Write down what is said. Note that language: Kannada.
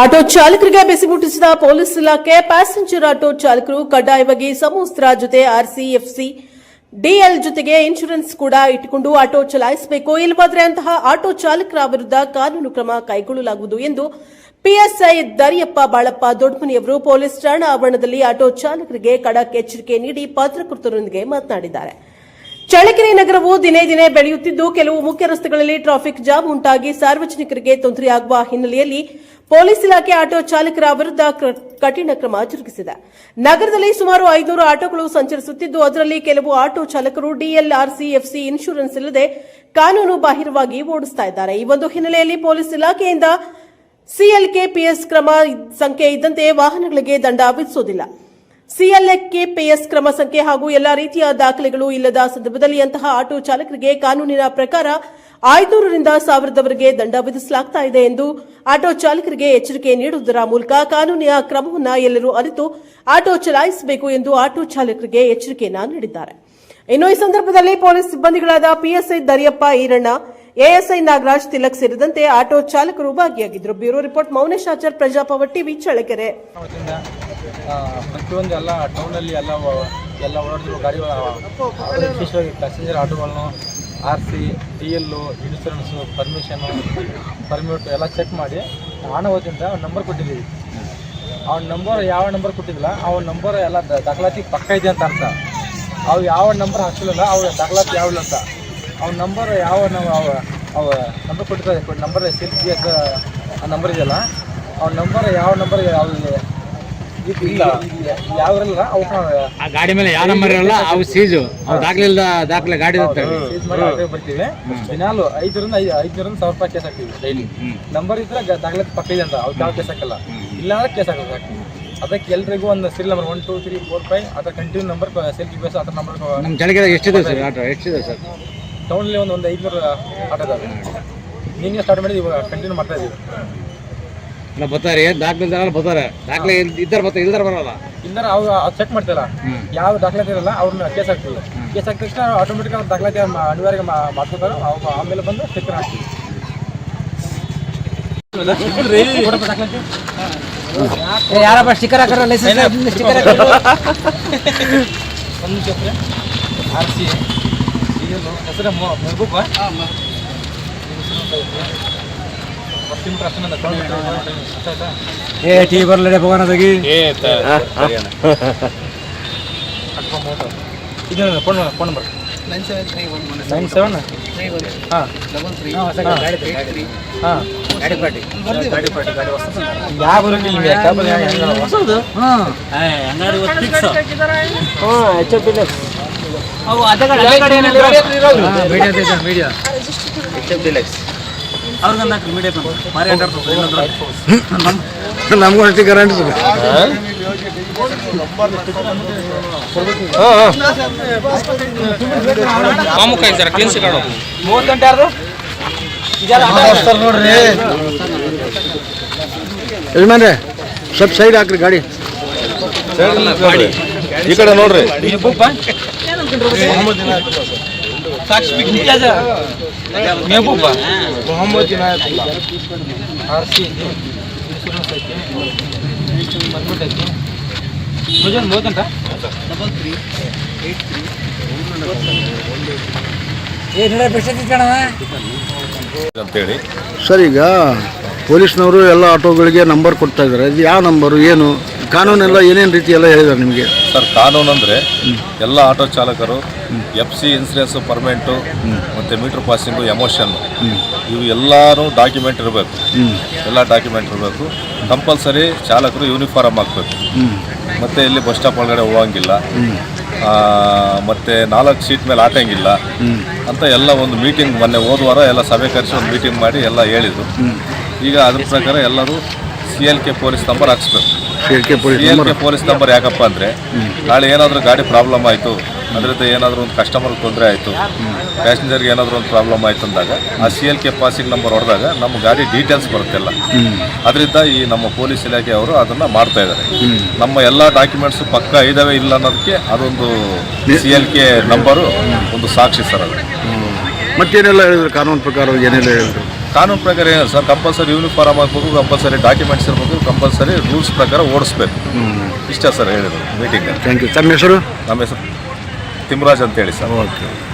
ಆಟೋ ಚಾಲಕರಿಗೆ ಬಿಸಿ ಮುಟ್ಟಿಸಿದ ಪೊಲೀಸ್ ಇಲಾಖೆ ಪ್ಯಾಸೆಂಜರ್ ಆಟೋ ಚಾಲಕರು ಕಡ್ಡಾಯವಾಗಿ ಸಮವಸ್ತ್ರ ಜೊತೆ ಆರ್ಸಿಎಫ್ಸಿ ಡಿಎಲ್ ಜೊತೆಗೆ ಇನ್ಶೂರೆನ್ಸ್ ಕೂಡ ಇಟ್ಟುಕೊಂಡು ಆಟೋ ಚಲಾಯಿಸಬೇಕು. ಇಲ್ಲವಾದರೆ ಅಂತಹ ಆಟೋ ಚಾಲಕರ ವಿರುದ್ಧ ಕಾನೂನು ಕ್ರಮ ಕೈಗೊಳ್ಳಲಾಗುವುದು ಎಂದು ಪಿಎಸ್ಐ ದರಿಯಪ್ಪ ಬಾಳಪ್ಪ ದೊಡ್ಡಮನಿಯವರು ಪೊಲೀಸ್ ಠಾಣಾ ಆವರಣದಲ್ಲಿ ಆಟೋ ಚಾಲಕರಿಗೆ ಖಡಕ್ ಎಚ್ಚರಿಕೆ ನೀಡಿ ಪತ್ರಕರ್ತರೊಂದಿಗೆ ಮಾತನಾಡಿದ್ದಾರೆ. ಚಳ್ಳಕೆರೆ ನಗರವು ದಿನೇ ದಿನೇ ಬೆಳೆಯುತ್ತಿದ್ದು, ಕೆಲವು ಮುಖ್ಯ ರಸ್ತೆಗಳಲ್ಲಿ ಟ್ರಾಫಿಕ್ ಜಾಮ್ ಉಂಟಾಗಿ ಸಾರ್ವಜನಿಕರಿಗೆ ತೊಂದರೆಯಾಗುವ ಹಿನ್ನೆಲೆಯಲ್ಲಿ ಪೊಲೀಸ್ ಇಲಾಖೆ ಆಟೋ ಚಾಲಕರ ವಿರುದ್ಧ ಕಠಿಣ ಕ್ರಮ ಜರುಗಿಸಿದೆ. ನಗರದಲ್ಲಿ ಸುಮಾರು ಐನೂರು ಆಟೋಗಳು ಸಂಚರಿಸುತ್ತಿದ್ದು, ಅದರಲ್ಲಿ ಕೆಲವು ಆಟೋ ಚಾಲಕರು ಡಿಎಲ್ಆರ್ಸಿ ಎಫ್ಸಿ ಇನ್ಶೂರೆನ್ಸ್ ಇಲ್ಲದೆ ಕಾನೂನು ಬಾಹಿರವಾಗಿ ಓಡಿಸ್ತಾ ಇದ್ದಾರೆ. ಈ ಒಂದು ಹಿನ್ನೆಲೆಯಲ್ಲಿ ಪೊಲೀಸ್ ಇಲಾಖೆಯಿಂದ ಸಿಎಲ್ಕೆಪಿಎಸ್ ಕ್ರಮ ಸಂಖ್ಯೆ ಇದ್ದಂತೆ ವಾಹನಗಳಿಗೆ ದಂಡ ವಿಧಿಸುವುದಿಲ್ಲ ಸಿಎಲ್ಎಕ್ಕೆ ಪಿಎಸ್ ಕ್ರಮ ಸಂಖ್ಯೆ ಹಾಗೂ ಎಲ್ಲಾ ರೀತಿಯ ದಾಖಲೆಗಳು ಇಲ್ಲದ ಸಂದರ್ಭದಲ್ಲಿ ಅಂತಹ ಆಟೋ ಚಾಲಕರಿಗೆ ಕಾನೂನಿನ ಪ್ರಕಾರ ಐದುನೂರರಿಂದ ಸಾವಿರದವರೆಗೆ ದಂಡ ವಿಧಿಸಲಾಗ್ತಾ ಇದೆ ಎಂದು ಆಟೋ ಚಾಲಕರಿಗೆ ಎಚ್ಚರಿಕೆ ನೀಡುವುದರ ಮೂಲಕ ಕಾನೂನಿನ ಕ್ರಮವನ್ನು ಎಲ್ಲರೂ ಅರಿತು ಆಟೋ ಚಲಾಯಿಸಬೇಕು ಎಂದು ಆಟೋ ಚಾಲಕರಿಗೆ ಎಚ್ಚರಿಕೆಯನ್ನ ನೀಡಿದ್ದಾರೆ. ಇನ್ನು ಈ ಸಂದರ್ಭದಲ್ಲಿ ಪೊಲೀಸ್ ಸಿಬ್ಬಂದಿಗಳಾದ ಪಿಎಸ್ಐ ದರಿಯಪ್ಪ ಈರಣ್ಣ ಎಎಸ್ಐ ನಾಗರಾಜ್ ತಿಲಕ್ ಸೇರಿದಂತೆ ಆಟೋ ಚಾಲಕರು ಭಾಗಿಯಾಗಿದ್ದರು. Bureau report, Mounesh Achar Prajapava TV, Challakere. ಪ್ರತಿಯೊಂದು ಎಲ್ಲ ಟೌನಲ್ಲಿ ಎಲ್ಲ ಎಲ್ಲ ಓಡಾಡ್ತಿರೋ ಗಾಡಿಗಳು ವಿಶೇಷವಾಗಿ ಪ್ಯಾಸೆಂಜರ್ ಆಟೋಗಳನ್ನು ಆರ್ ಸಿ ಟಿ ಎಲ್ಲು ಇನ್ಶೂರೆನ್ಸು ಪರ್ಮಿಷನು ಪರ್ಮಿಟ್ ಎಲ್ಲ ಚೆಕ್ ಮಾಡಿ ಹಣ ಒಂದು ನಂಬರ್ ಕೊಟ್ಟಿದ್ದೀವಿ. ಅವ್ನ ನಂಬರ್ ಯಾವ ನಂಬರ್ ಕೊಟ್ಟಿದ್ದಿಲ್ಲ, ಅವ್ನ ನಂಬರ್ ಎಲ್ಲ ದಾಖಲಾತಿ ಪಕ್ಕ ಇದೆ ಅಂತ ಅರ್ಥ. ಅವು ಯಾವ ನಂಬರ್ ಹಾಕ್ಸಿಲ್ಲ ಅವ್ರ ದಾಖಲಾತಿ ಯಾವಿಲ್ಲ ಅಂತ. ಅವ್ನ ನಂಬರ್ ಯಾವ ನಾವು ಅವ ಅವ ನಂಬರ್ ಕೊಟ್ಟಿದ್ದಾರೆ ನಂಬರ್ ಸೇಫ್ ಜಿ ಎಸ್ ಆ ನಂಬರ್ ಇದೆಯಲ್ಲ ಅವ್ನ ನಂಬರ್ ಯಾವ ನಂಬರ್ ಅವ್ರಿಗೆ ಇಲ್ಲ ಯಾವ್ದ್ರಲ್ಲ ಅವನ್ನ ಆ ಗಾಡಿ ಮೇಲೆ ಯಾವ ನಂಬರ್ ಇರಲ್ಲ ಅವು ಸೀಜು ಅವು ದಾಖಲೆ ಗಾಡಿ ಸೀಸ್ ಮಾಡಿ ಆಟೋ ಬರ್ತೀವಿ. ದಿನಾಲು ಐದರಿಂದ ಐದು ಐದರಿಂದ ಸಾವಿರ ರೂಪಾಯಿ ಕೇಸ್ ಹಾಕ್ತೀವಿ ಡೈಲಿ ನಂಬರ್ ಇದ್ರೆ ದಾಖಲೆ ದಾಖಲಾತಿ ಪಕ್ಕ ಇದೆ ಅಂತ ಅವ್ರು ಯಾವ ಕೇಸ್ ಹಾಕಲ್ಲ. ಇಲ್ಲ ಅಂದ್ರೆ ಕೇಸ್ ಹಾಕೋದು ಹಾಕ್ತೀವಿ ಅದಕ್ಕೆ ಎಲ್ರಿಗೂ ಒಂದು serial number one two three four five ಅದರ ಕಂಟಿನ್ಯೂ ನಂಬರ್ ಸೆಲ್ಫಿ ಬೇಸ್ ಅದರ ನಂಬರ್ ನಮ್ಮ ಚಳಿಗೆ ಎಷ್ಟಿದೆ ಸರ್ ಆಟೋ ಎಷ್ಟಿದೆ ಸರ್ ಟೌನಲ್ಲಿ ಒಂದು ಒಂದು ಐದುನೂರು ಆಟೋ ಇದಾವೆ ನಿನ್ನೆ ಸ್ಟಾರ್ಟ್ ಮಾಡಿದ್ದು ಇವಾಗ ಕಂಟಿನ್ಯೂ ಮಾಡ್ತಾ ಇದೀವಿ ಎಲ್ಲ ಬರ್ತಾರೆ. ದಾಖಲೆ ಜನ ಬರ್ತಾರೆ. ದಾಖಲೆ ಇದ್ದಾರೆ ಇದ್ದಾರ ಬರ್ತಾರೆ ಇಲ್ದಾರ ಬರಲ್ಲ. ಇಲ್ದಾರ ಅವ್ರು ಚೆಕ್ ಮಾಡ್ತಾರ. ಯಾವ ದಾಖಲಾತಿ ಇರಲ್ಲ ಅವ್ರನ್ನ ಕೇಸ್ ಹಾಕ್ತೀವಿ ಕೇಸ್ ಹಾಕಿದ ತಕ್ಷಣ ಆಟೋಮೆಟಿಕ್ ಅವ್ರ ದಾಖಲಾತಿ ಅನಿವಾರ್ಯ ಮಾಡ್ಕೋತಾರೆ ಮಾಡ್ಕೊತಾರೆ ಅವ್ ಆಮೇಲೆ ಬಂದು ಚೆಕ್ ಹಾಕ್ತೀವಿ? ಯಾರಪ್ಪ ಸ್ಟಿಕ್ಕರ್ ಹಾಕರ? ಲೈಸೆನ್ಸ್ ಒಂದು ನಿಮಿಷ ಹೆಸ್ರು? ಆರ್ ಸಿ ಇದೆಲ್ಲ ಹೆಸರು ಮೆಹಬೂಬ? ಏ ಟಿ ಬರ್ಲಡೆ ಭಗವಾನ ಅದಗಿ. ಇದು phone phone number nine seven ಹಾಂ ಹಾಂ ಗಾಡಿ ಪಾರ್ಟಿ ಗಾಡಿ ಪಾರ್ಟಿ ಗಾಡಿ ಹೊಸದು ಯಾವ ಬರೋಕೆ ಹಿಂಗೆ ಮೀಡಿಯಾ ನಮ್ಗೂ ಅಷ್ಟೇ ಕರೆಂಟ್ ನೋಡ್ರಿ. ಯಜಮಾನ್ರೆ ಸ್ವಲ್ಪ ಸೈಡ್ ಹಾಕ್ರಿ ಗಾಡಿ. ಈ ಕಡೆ ನೋಡ್ರಿ. ಮೊಹಮ್ಮದ್ ಆರ್ ಸಿ ಇನ್ಶೂರೆನ್ಸ್ ಐತಿ. ಐತಿ ಮೂವತ್ತೆಂಟ ಅಂತೇಳಿ. ಸರ್ ಈಗ ಪೊಲೀಸ್ನವರು ಎಲ್ಲ ಆಟೋಗಳಿಗೆ ನಂಬರ್ ಕೊಡ್ತಾ ಇದ್ದಾರೆ. ಇದು ಯಾವ ನಂಬರು? ಏನು? ಕಾನೂನೆಲ್ಲ ಏನೇನು ರೀತಿ ಎಲ್ಲ ಹೇಳಿದ್ದಾರೆ ನಿಮಗೆ? ಸರ್ ಕಾನೂನು ಅಂದರೆ ಎಲ್ಲ ಆಟೋ ಚಾಲಕರು ಎಫ್ ಸಿ ಇನ್ಸೂರೆನ್ಸು ಪರ್ಮೆಂಟು ಮತ್ತು ಮೀಟ್ರ್ ಪಾಸಿಂಗು ಎಮೋಷನ್ ಇವು ಎಲ್ಲರೂ ಡಾಕ್ಯುಮೆಂಟ್ ಇರಬೇಕು. ಎಲ್ಲ ಡಾಕ್ಯುಮೆಂಟ್ ಇರಬೇಕು. ಕಂಪಲ್ಸರಿ ಚಾಲಕರು ಯೂನಿಫಾರ್ಮ್ ಹಾಕಬೇಕು. ಮತ್ತು ಇಲ್ಲಿ ಬಸ್ ಸ್ಟಾಪ್ ಒಳಗಡೆ ಹೋಗಂಗಿಲ್ಲ. ಮತ್ತು ಮತ್ತೆ ನಾಲ್ಕು ಸೀಟ್ ಮೇಲೆ ಆಟಂಗಿಲ್ಲ. ಅಂತ ಎಲ್ಲ ಒಂದು ಮೀಟಿಂಗ್ ಮೊನ್ನೆ ಹೋದ ವಾರ ಎಲ್ಲ ಸಭೆ ಕರೆಸಿ ಒಂದು ಮೀಟಿಂಗ್ ಮಾಡಿ ಎಲ್ಲ ಹೇಳಿದರು. ಈಗ ಅದ್ರ ಪ್ರಕಾರ ಎಲ್ಲರೂ C L K police number ಹಾಕ್ಸ್ಬೇಕು. C L K police number ಯಾಕಪ್ಪ ಅಂದ್ರೆ ನಾಳೆ ಏನಾದರೂ ಗಾಡಿ ಪ್ರಾಬ್ಲಮ್ ಆಯಿತು ಅದರಿಂದ ಏನಾದರೂ ಒಂದು ಕಸ್ಟಮರ್ಗೆ ತೊಂದರೆ ಆಯಿತು ಪ್ಯಾಸೆಂಜರ್ಗೆ ಏನಾದ್ರೂ ಒಂದು ಪ್ರಾಬ್ಲಮ್ ಆಯ್ತು ಅಂದಾಗ ಆ C L K passing number ಹೊಡೆದಾಗ ನಮ್ಮ ಗಾಡಿ ಡೀಟೇಲ್ಸ್ ಬರುತ್ತಿಲ್ಲ ಅದರಿಂದ ಈ ನಮ್ಮ ಪೊಲೀಸ್ ಇಲಾಖೆಯವರು ಅದನ್ನು ಮಾಡ್ತಾ ಇದ್ದಾರೆ. ನಮ್ಮ ಎಲ್ಲ ಡಾಕ್ಯುಮೆಂಟ್ಸು ಪಕ್ಕ ಇದಾವೆ ಇಲ್ಲ ಅನ್ನೋದಕ್ಕೆ ಅದೊಂದು ಸಿ ಎಲ್ ಕೆ ನಂಬರು ಒಂದು ಸಾಕ್ಷಿ ಸರ್ ಅದು. ಮತ್ತೇನೆಲ್ಲ ಹೇಳಿದ್ರು? ಕಾನೂನು ಪ್ರಕಾರ ಏನೆಲ್ಲ ಹೇಳಿದ್ರು? ಕಾನೂನು ಪ್ರಕಾರ ಏನು ಸರ್ ಕಂಪಲ್ಸರಿ ಯೂನಿಫಾರ್ಮ್ ಹಾಕ್ಬೇಕು ಕಂಪಲ್ಸರಿ ಡಾಕ್ಯುಮೆಂಟ್ಸ್ ಇರಬೇಕು ಕಂಪಲ್ಸರಿ ರೂಲ್ಸ್ ಪ್ರಕಾರ ಓಡಿಸ್ಬೇಕು. ಇಷ್ಟ ಸರ್ ಹೇಳಿದ್ರು ಮೀಟಿಂಗ್ ಥ್ಯಾಂಕ್ ಯು ತಮ್ಮ ಹೆಸರು? ನಮ್ಮ ಹೆಸರು ತಿಮ್ರಾಜ್ ಅಂತ ಹೇಳಿ ಸರ್. ಓಕೆ.